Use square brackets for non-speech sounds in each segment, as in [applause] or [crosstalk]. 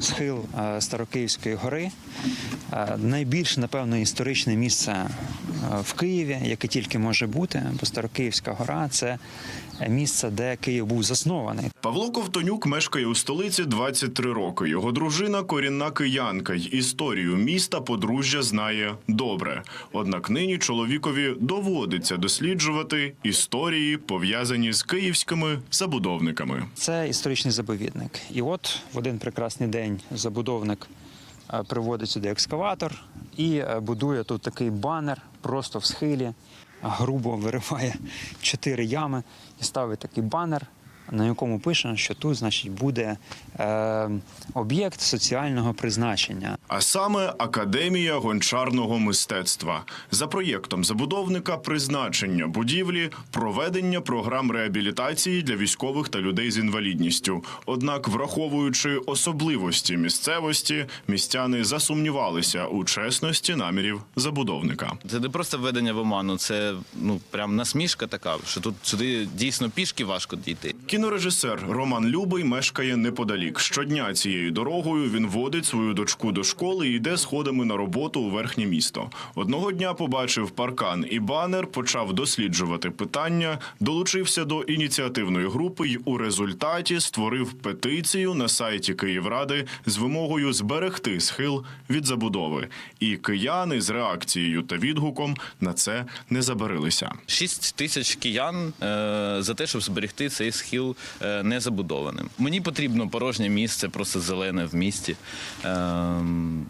Схил е, Старокиївської гори. Е, найбільш, напевно, історичне місце в Києві, яке тільки може бути, бо Старокиївська гора це місце, де Київ був заснований. Павло Ковтонюк мешкає у столиці 23 роки. Його дружина корінна киянка й історію міста подружжя знає добре. Однак нині чоловікові доводиться досліджувати історії, пов'язані з київськими забудовниками. Це історичний заповідник. І от в один прекрасний день забудовник приводить сюди екскаватор і е, будує тут такий банер просто в схилі, грубо вириває [laughs] чотири ями і ставить такий банер, на якому пише, що тут, значить, буде е, об'єкт соціального призначення. А саме Академія гончарного мистецтва за проєктом забудовника призначення будівлі, проведення програм реабілітації для військових та людей з інвалідністю. Однак, враховуючи особливості місцевості, містяни засумнівалися у чесності намірів забудовника. Це не просто введення в оману, це ну прям насмішка така, що тут сюди дійсно пішки важко дійти. Кінорежисер Роман Любий мешкає неподалік. Щодня цією дорогою він водить свою дочку до школи і йде сходами на роботу у верхнє місто. Одного дня побачив паркан і банер, почав досліджувати питання, долучився до ініціативної групи й у результаті створив петицію на сайті Київради з вимогою зберегти схил від забудови. І кияни з реакцією та відгуком на це не забарилися. Шість тисяч киян е, за те, щоб зберегти цей схил е, незабудованим. Мені потрібно порожнє місце, просто зелене в місті. Е,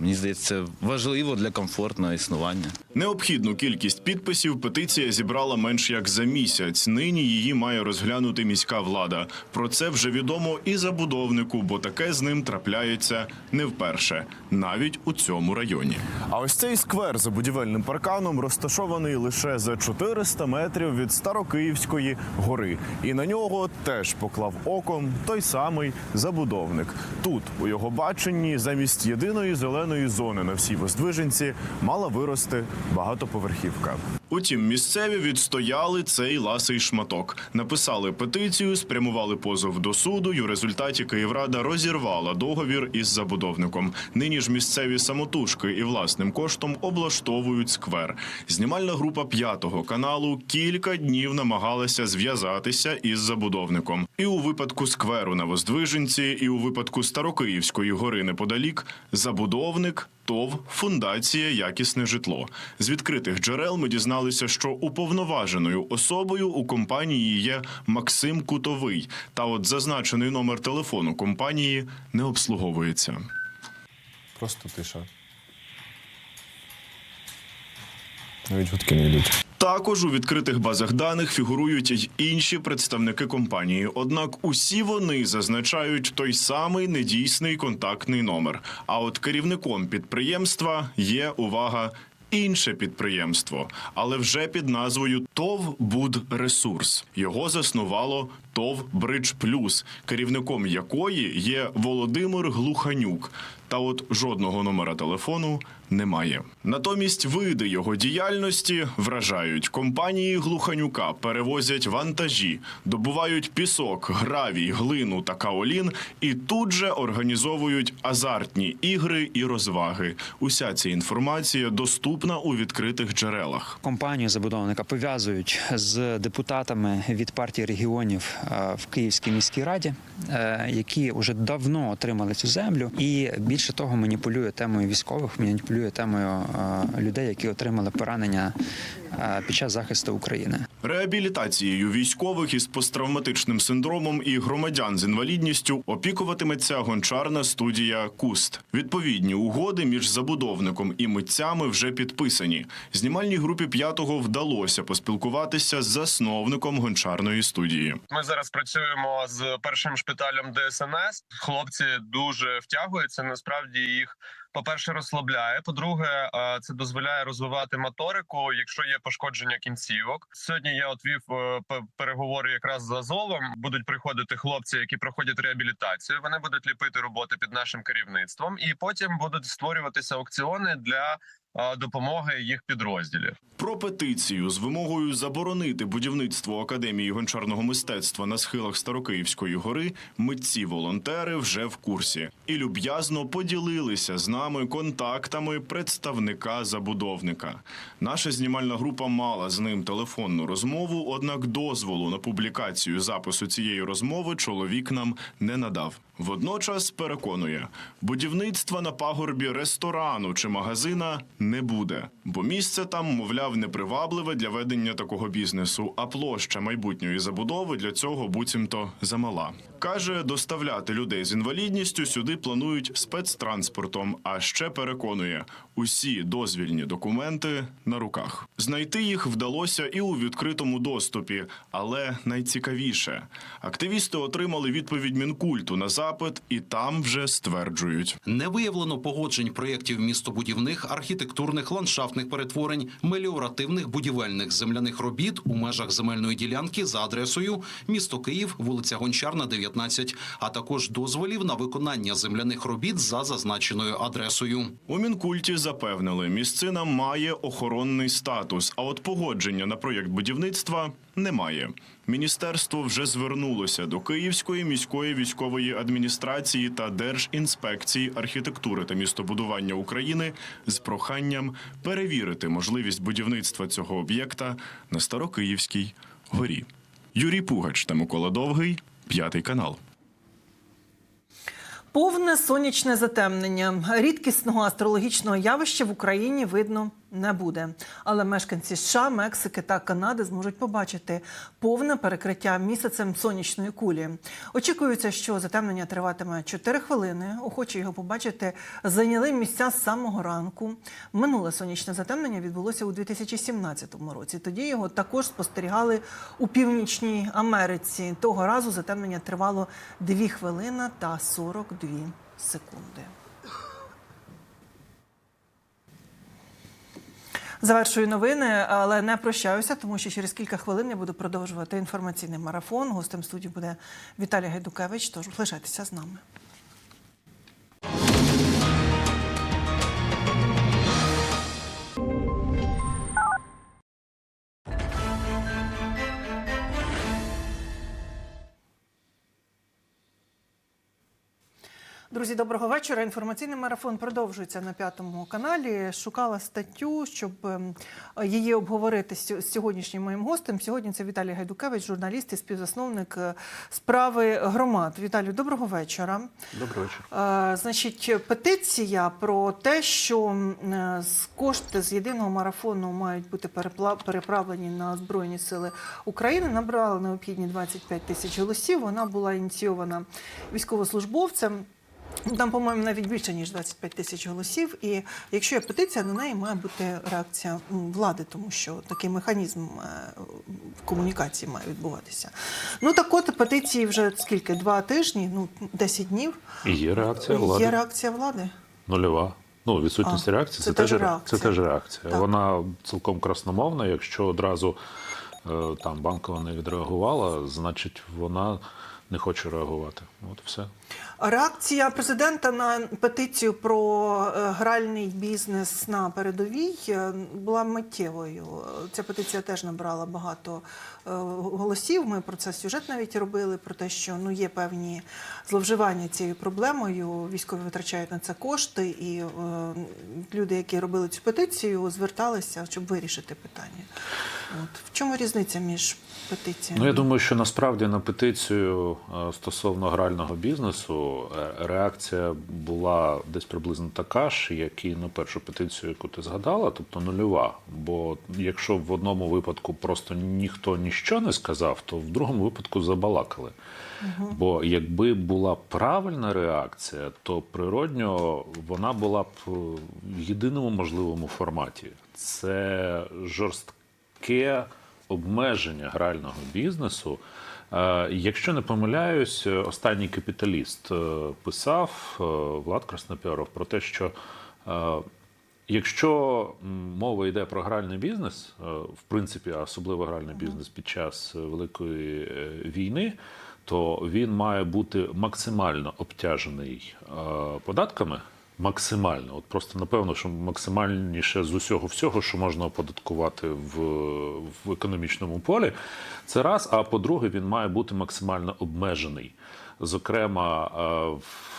мені здається, це важливо для комфортного існування. Необхідну кількість підписів петиція зібрала менш як за місяць. Нині її має розглянути міська влада. Про це вже відомо і забудовнику, бо таке з ним трапляється не вперше, навіть у цьому районі. А ось цей сквер за будівельним парканом розташований лише за 400 метрів від Старокиївської гори. І на нього теж поклав оком той самий забудовник. Тут, у його баченні, замість єдиної зеленої зони на всій Воздвиженці мала вирости багатоповерхівка. Утім, місцеві відстояли цей ласий шматок, написали петицію, спрямували позов до суду. І у результаті Київрада розірвала договір із забудовником. Нині ж місцеві самотужки і власним коштом облаштовують сквер. Знімальна група п'ятого каналу кілька днів намагалася зв'язатися із забудовником. І у випадку скверу на Воздвиженці, і у випадку Старокиївської гори неподалік забудовник. ТОВ фундація якісне житло. З відкритих джерел ми дізналися, що уповноваженою особою у компанії є Максим Кутовий. Та от зазначений номер телефону компанії не обслуговується. Просто тиша. Навіть гудки не йдуть. Також у відкритих базах даних фігурують інші представники компанії. Однак усі вони зазначають той самий недійсний контактний номер. А от керівником підприємства є увага. Інше підприємство, але вже під назвою ТОВ Будресурс. Його заснувало ТОВ Бридж Плюс, керівником якої є Володимир Глуханюк. Та от жодного номера телефону немає. Натомість види його діяльності вражають. Компанії Глуханюка перевозять вантажі, добувають пісок, гравій, глину та каолін і тут же організовують азартні ігри і розваги. Уся ця інформація доступна у відкритих джерелах. Компанію забудовника пов'язують з депутатами від партії регіонів в Київській міській раді, е, які вже давно отримали цю землю, і більше того, маніпулює темою військових, маніпулює темою е, людей, які отримали поранення е, під час захисту України. Реабілітацією військових із посттравматичним синдромом і громадян з інвалідністю опікуватиметься гончарна студія Куст. Відповідні угоди між забудовником і митцями вже підписані. Знімальній групі п'ятого вдалося поспілкуватися з засновником гончарної студії. Ми зараз працюємо з першим шпиталем ДСНС. Хлопці дуже втягуються. Насправді їх. По-перше, розслабляє. По-друге, е, це дозволяє розвивати моторику, якщо є пошкодження кінцівок. Сьогодні я от вів е, переговори якраз з Азовом. Будуть приходити хлопці, які проходять реабілітацію. Вони будуть ліпити роботи під нашим керівництвом, і потім будуть створюватися аукціони для допомоги їх підрозділів. Про петицію з вимогою заборонити будівництво академії гончарного мистецтва на схилах Старокиївської гори митці-волонтери вже в курсі і люб'язно поділилися з нами контактами представника забудовника. Наша знімальна група мала з ним телефонну розмову, однак дозволу на публікацію запису цієї розмови чоловік нам не надав. Водночас переконує, будівництва на пагорбі ресторану чи магазина не буде, бо місце там, мовляв, непривабливе для ведення такого бізнесу, а площа майбутньої забудови для цього буцімто замала. Каже, доставляти людей з інвалідністю сюди планують спецтранспортом, а ще переконує, усі дозвільні документи на руках. Знайти їх вдалося і у відкритому доступі, але найцікавіше активісти отримали відповідь мінкульту на запит, і там вже стверджують. Не виявлено погоджень проєктів містобудівних, архітектурних, ландшафтних перетворень, меліоративних будівельних земляних робіт у межах земельної ділянки за адресою місто Київ, вулиця Гончарна, 19, а також дозволів на виконання земляних робіт за зазначеною адресою. У мінкульті запевнили, місцина має охоронний статус, а от погодження на проєкт будівництва немає. Міністерство вже звернулося до Київської міської військової адміністрації та Держінспекції архітектури та містобудування України з проханням перевірити можливість будівництва цього об'єкта на Старокиївській горі. Юрій Пугач та Микола Довгий, п'ятий канал. Повне сонячне затемнення рідкісного астрологічного явища в Україні видно не буде. Але мешканці США, Мексики та Канади зможуть побачити повне перекриття місяцем сонячної кулі. Очікується, що затемнення триватиме 4 хвилини. Охочі його побачити зайняли місця з самого ранку. Минуле сонячне затемнення відбулося у 2017 році. Тоді його також спостерігали у північній Америці. Того разу затемнення тривало 2 хвилини та 42 секунди. Завершую новини, але не прощаюся, тому що через кілька хвилин я буду продовжувати інформаційний марафон. Гостем студії буде Віталій Гайдукевич. Тож лишайтеся з нами. Друзі, доброго вечора. Інформаційний марафон продовжується на п'ятому каналі. Шукала статтю, щоб ем, її обговорити з сьогоднішнім моїм гостем. Сьогодні це Віталій Гайдукевич, журналіст і співзасновник е, справи громад. Віталію, доброго вечора. Добрий вечір. Е, Значить, петиція про те, що е, кошти з єдиного марафону мають бути переправлені на Збройні Сили України, набрала необхідні 25 тисяч голосів. Вона була ініційована військовослужбовцем. Там, по-моєму, навіть більше ніж 25 тисяч голосів. І якщо є петиція, на неї має бути реакція влади, тому що такий механізм е, комунікації має відбуватися. Ну так от петиції вже скільки? Два тижні, ну 10 днів. І є реакція влади. Є реакція влади. Нульова. Ну, відсутність А, реакції це це, теж теж, реакція. це теж реакція. Так. Вона цілком красномовна. Якщо одразу е, там банкова не відреагувала, значить вона не хоче реагувати. От все. Реакція президента на петицію про е, гральний бізнес на передовій е, була миттєвою. Ця петиція теж набрала багато е, голосів. Ми про це сюжет навіть робили про те, що ну є певні зловживання цією проблемою. Військові витрачають на це кошти, і е, люди, які робили цю петицію, зверталися, щоб вирішити питання. От в чому різниця між петиціями? Ну я думаю, що насправді на петицію стосовно грального бізнесу е, реакція була десь приблизно така ж, як і на першу петицію, яку ти згадала, тобто нульова. Бо якщо в одному випадку просто ніхто ніщо не сказав, то в другому випадку забалакали. Бо якби була правильна реакція, то природньо вона була б е, в єдиному можливому форматі. Це жорстке обмеження грального бізнесу. Е, Якщо не помиляюсь, останній капіталіст е, писав е, Влад Краснопьоров про те, що е, якщо мова йде про гральний бізнес, е, в принципі, а особливо гральний бізнес під час е, Великої е, війни, то він має бути максимально обтяжений е, податками максимально. От просто напевно, що максимальніше з усього всього, що можна оподаткувати в, в економічному полі, це раз. А по-друге, він має бути максимально обмежений. Зокрема,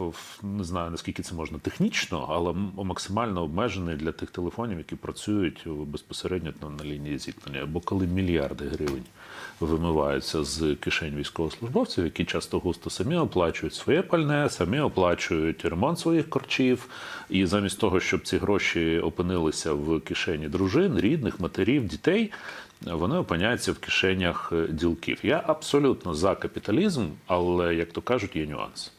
е, не знаю наскільки це можна технічно, але максимально обмежений для тих телефонів, які працюють безпосередньо на, лінії зіткнення. Бо коли мільярди гривень вимиваються з кишень військовослужбовців, які часто густо самі оплачують своє пальне, самі оплачують ремонт своїх корчів, і замість того, щоб ці гроші опинилися в кишені дружин, рідних, матерів, дітей. Вони опиняються в кишенях е, ділків. Я абсолютно за капіталізм, але як то кажуть, є нюанс.